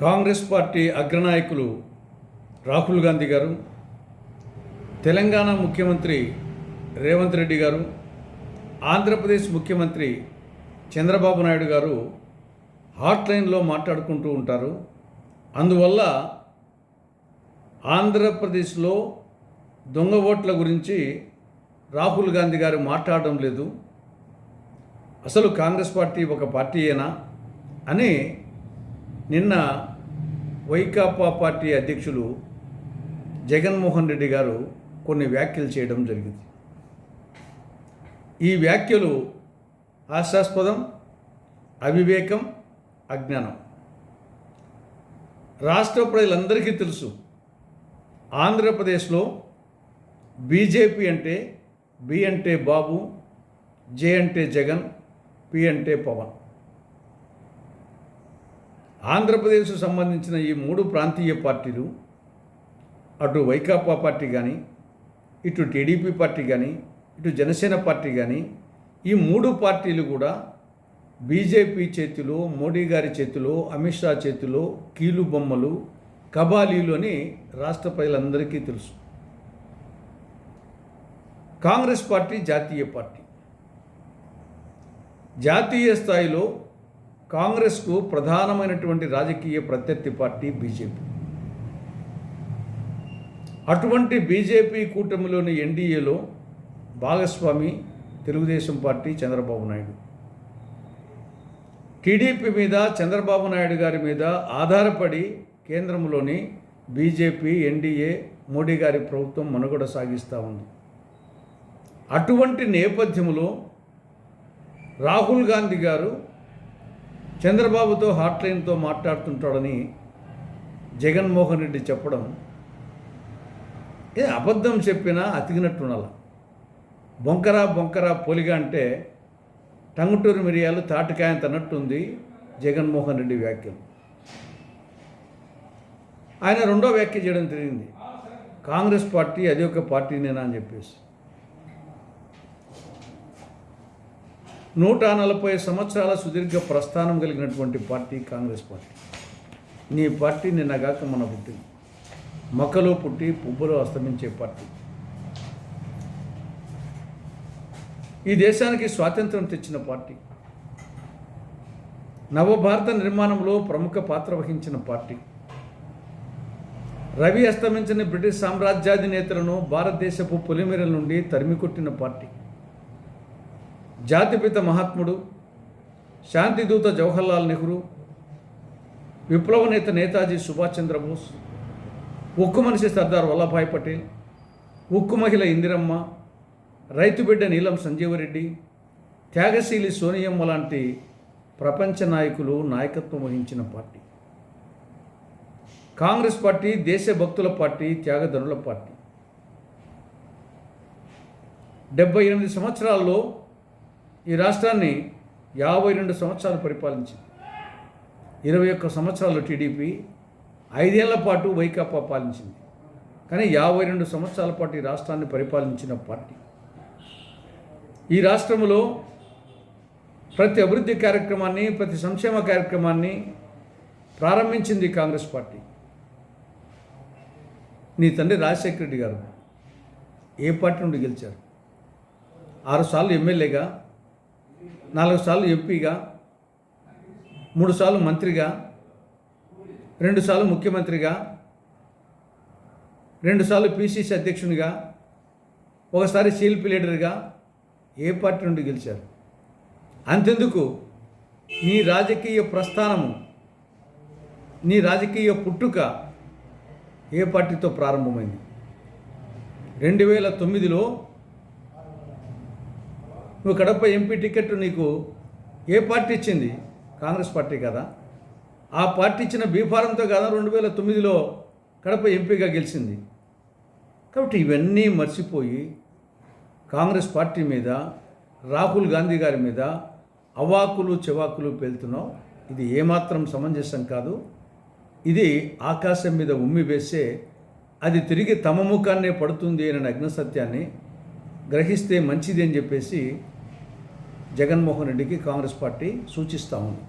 Congress party అగ్రనాయకులు రాహుల్ గాంధీ గారు తెలంగాణ ముఖ్యమంత్రి రేవంత్ రెడ్డి గారు ఆంధ్రప్రదేశ్ ముఖ్యమంత్రి చంద్రబాబు నాయుడు గారు హాట్లైన్లో మాట్లాడుకుంటూ ఉంటారు. అందువల్ల ఆంధ్రప్రదేశ్లో దొంగ ఓట్ల గురించి రాహుల్ గాంధీ గారు మాట్లాడడం లేదు. అసలు కాంగ్రెస్ పార్టీ ఒక పార్టీయేనా అని నిన్న వైకాపా పార్టీ అధ్యక్షులు జగన్మోహన్ రెడ్డి గారు కొన్ని వ్యాఖ్యలు చేయడం జరిగింది. ఈ వ్యాఖ్యలు హాస్యాస్పదం అవివేకం అజ్ఞానం. రాష్ట్ర ప్రజలందరికీ తెలుసు ఆంధ్రప్రదేశ్లో బీజేపీ అంటే బి అంటే బాబు జే అంటే జగన్ పి అంటే పవన్. ఆంధ్రప్రదేశ్కు సంబంధించిన ఈ మూడు ప్రాంతీయ పార్టీలు అటు వైకాపా పార్టీ కానీ ఇటు టీడీపీ పార్టీ కానీ ఇటు జనసేన పార్టీ కానీ ఈ మూడు పార్టీలు కూడా బీజేపీ చేతిలో మోడీ గారి చేతిలో అమిత్ షా చేతిలో కీలు బొమ్మలు కబాలీలు అని రాష్ట్ర ప్రజలందరికీ తెలుసు. కాంగ్రెస్ పార్టీ జాతీయ పార్టీ. జాతీయ స్థాయిలో కాంగ్రెస్కు ప్రధానమైనటువంటి రాజకీయ ప్రత్యర్థి పార్టీ బీజేపీ. అటువంటి బీజేపీ కూటమిలోని ఎన్డీఏలో భాగస్వామి తెలుగుదేశం పార్టీ చంద్రబాబు నాయుడు. టీడీపీ మీద చంద్రబాబు నాయుడు గారి మీద ఆధారపడి కేంద్రంలోని బీజేపీ ఎన్డీఏ మోడీ గారి ప్రభుత్వం మనుగడ సాగిస్తూ ఉంది. అటువంటి నేపథ్యంలో రాహుల్ గాంధీ గారు చంద్రబాబుతో హాట్లైన్తో మాట్లాడుతుంటాడని జగన్మోహన్ రెడ్డి చెప్పడం ఏ అబద్ధం చెప్పినా అతికినట్టున్నల బొంకరా బొంకరా పోలిగా అంటే టంగుటూరు మిరియాలు తాటికాయంత అన్నట్టుంది జగన్మోహన్ రెడ్డి వ్యాఖ్యలు. ఆయన రెండో వ్యాఖ్య చేయడం జరిగింది కాంగ్రెస్ పార్టీ అది ఒక పార్టీనేనా అని చెప్పేసి. నూట నలభై సంవత్సరాల సుదీర్ఘ ప్రస్థానం కలిగినటువంటి పార్టీ కాంగ్రెస్ పార్టీ. నీ పార్టీ నిన్నగాక మన పుట్టింది. మొక్కలో పుట్టి పువ్వులో అస్తమించే పార్టీ. ఈ దేశానికి స్వాతంత్రం తెచ్చిన పార్టీ. నవభారత నిర్మాణంలో ప్రముఖ పాత్ర వహించిన పార్టీ. రవి అస్తమించిన బ్రిటిష్ సామ్రాజ్యాధినేతలను భారతదేశపు పొలిమేరల నుండి తరిమికొట్టిన పార్టీ. జాతిపిత మహాత్ముడు శాంతిదూత జవహర్లాల్ నెహ్రూ విప్లవ నేత నేతాజీ సుభాష్ చంద్రబోస్ ఉక్కు మనిషి సర్దార్ వల్లభాయ్ పటేల్ ఉక్కు మహిళ ఇందిరమ్మ రైతు బిడ్డ నీలం సంజీవరెడ్డి త్యాగశీలి సోనియమ్మ లాంటి ప్రపంచ నాయకులు నాయకత్వం వహించిన పార్టీ. కాంగ్రెస్ పార్టీ దేశభక్తుల పార్టీ త్యాగధనుల పార్టీ. డెబ్బై ఎనిమిది సంవత్సరాల్లో ఈ రాష్ట్రాన్ని యాభై రెండు సంవత్సరాలు పరిపాలించింది. ఇరవై ఒక్క సంవత్సరాలు టీడీపీ ఐదేళ్ళ పాటు వైకాపా పాలించింది. కానీ యాభై రెండు సంవత్సరాల పాటు ఈ రాష్ట్రాన్ని పరిపాలించిన పార్టీ. ఈ రాష్ట్రంలో ప్రతి అభివృద్ధి కార్యక్రమాన్ని ప్రతి సంక్షేమ కార్యక్రమాన్ని ప్రారంభించింది కాంగ్రెస్ పార్టీ. నీ తండ్రి రాజశేఖర రెడ్డి గారు ఏ పార్టీ నుండి గెలిచారు? ఆరుసార్లు ఎమ్మెల్యేగా నాలుగు సార్లు ఎంపీగా మూడు సార్లు మంత్రిగా రెండు సార్లు ముఖ్యమంత్రిగా రెండుసార్లు పిసిసి అధ్యక్షునిగా ఒకసారి సిఎల్పి లీడర్గా ఏ పార్టీ నుండి గెలిచారు? అంతెందుకు నీ రాజకీయ ప్రస్థానము నీ రాజకీయ పుట్టుక ఏ పార్టీతో ప్రారంభమైంది? రెండు వేల తొమ్మిదిలో నువ్వు కడప ఎంపీ టికెట్ నీకు ఏ పార్టీ ఇచ్చింది? కాంగ్రెస్ పార్టీ కదా. ఆ పార్టీ ఇచ్చిన బీఫారంతో కదా రెండు వేల తొమ్మిదిలో కడప ఎంపీగా గెలిచింది. కాబట్టి ఇవన్నీ మర్చిపోయి కాంగ్రెస్ పార్టీ మీద రాహుల్ గాంధీ గారి మీద అవాకులు చెవాకులు పేలుతున్నావు. ఇది ఏమాత్రం సమంజసం కాదు. ఇది ఆకాశం మీద ఉమ్మి వేస్తే అది తిరిగి తమ ముఖాన్నే పడుతుంది అనే అగ్నసత్యాన్ని గ్రహిస్తే మంచిది అని చెప్పేసి జగన్మోహన్ రెడ్డికి కాంగ్రెస్ పార్టీ సూచిస్తూ ఉంది.